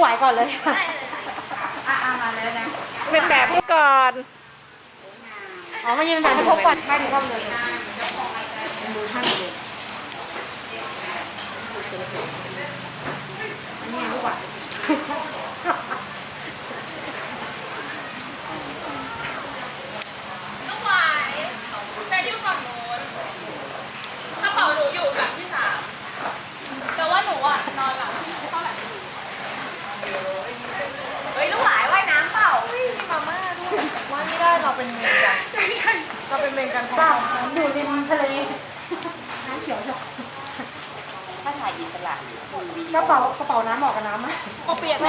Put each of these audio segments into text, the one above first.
หวายก่อนเลยอะอะมาเลยนะเป็นแบบให้ก่อน อ๋อมายืนแบบให้พบก่อนไม่ถึงก็เลยดูช่างเลย นี่ลูกอะ น้องหวายแต่อยู่ฝั่งโน้นกระเป๋าหนูอยู่แบบที่สามแต่ว่าหนูอะนอนหลับไม่ต้องแบบนี้เฮ้ยลูกหวายว่ายน้ำเปล่า ว่านี่ได้ เราเป็นเมนกันเราเป็นเมนกันบ้าอยู่ริมทะเลน้ำเขียวจบถ้าถ่ายอิสระกระเป๋ากระเป๋าน้ำเหมาะกับน้ำไหมก็เปียกไหม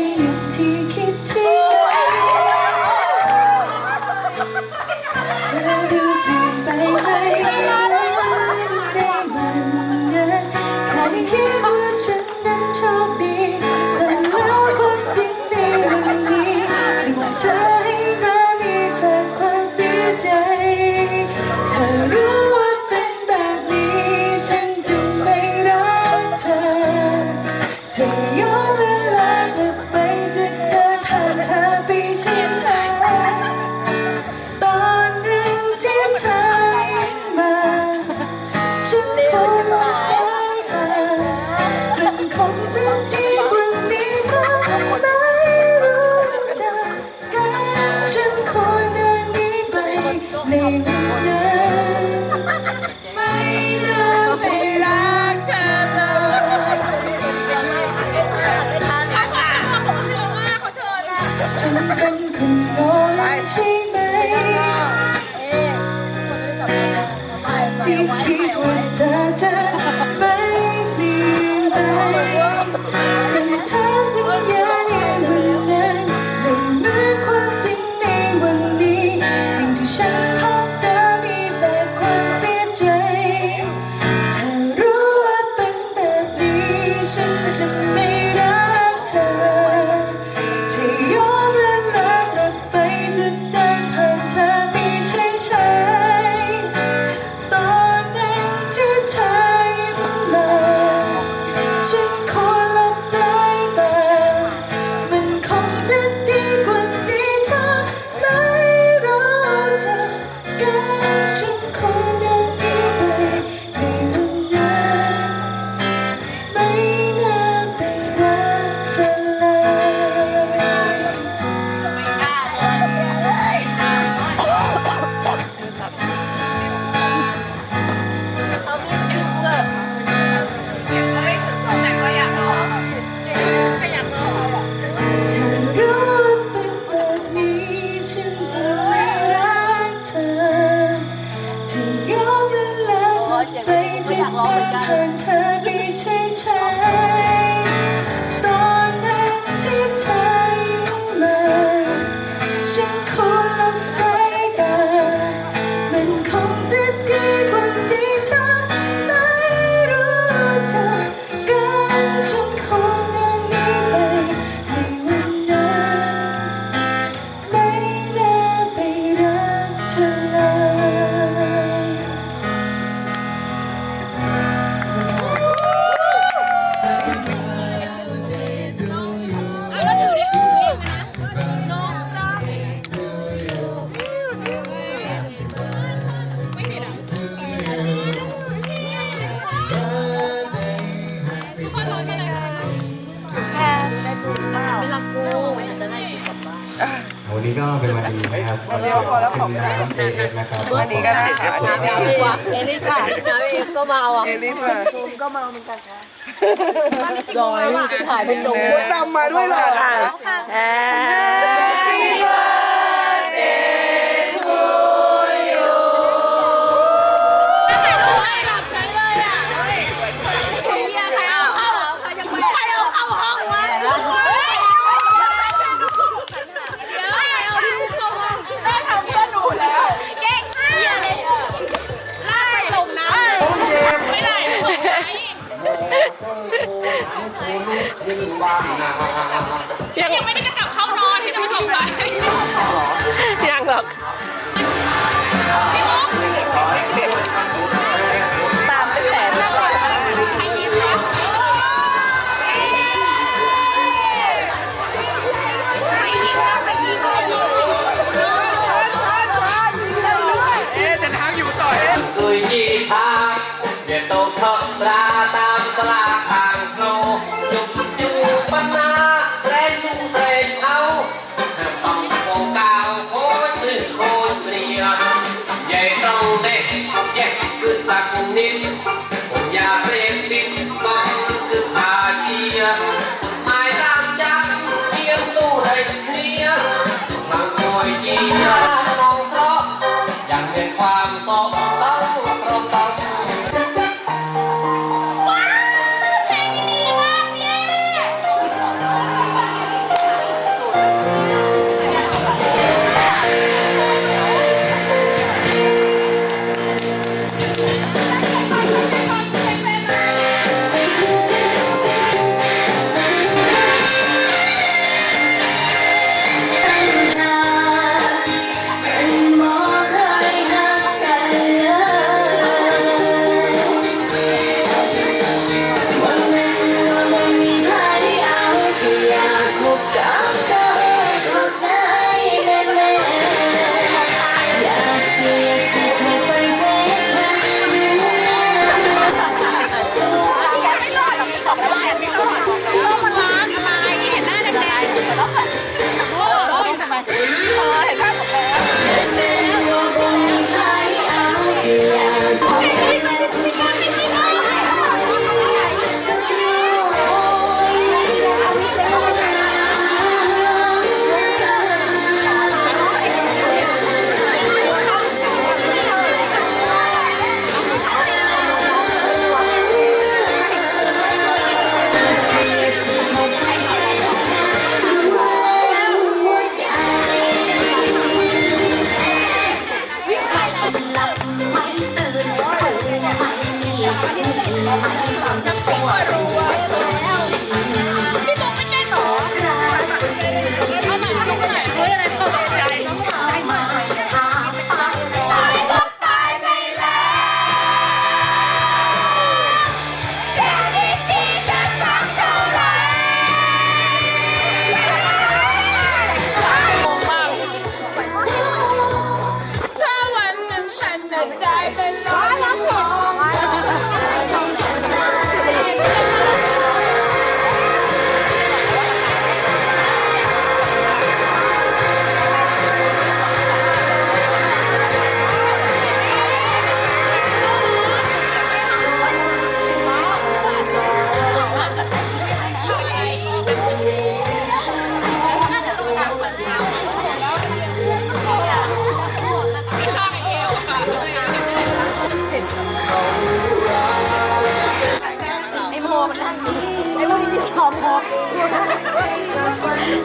วันนี้ก็เป็นวันดีนะครับวันนี้ก็เป็นน้ำเอฟนะครับวันนี้ก็ได้ค่ะ น้ำเอฟเอลิค่ะน้ำเอฟก็เมาอะเอลิมาร้อยถ่ายเป็นโดพูดตามมาด้วยเหรอค่ะ ยังไม่ได้จะกลับเข้ารอที่จะมาทำอะไรยังหรอกพี่บุ๊ค está comigo.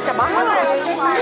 Chà bó quá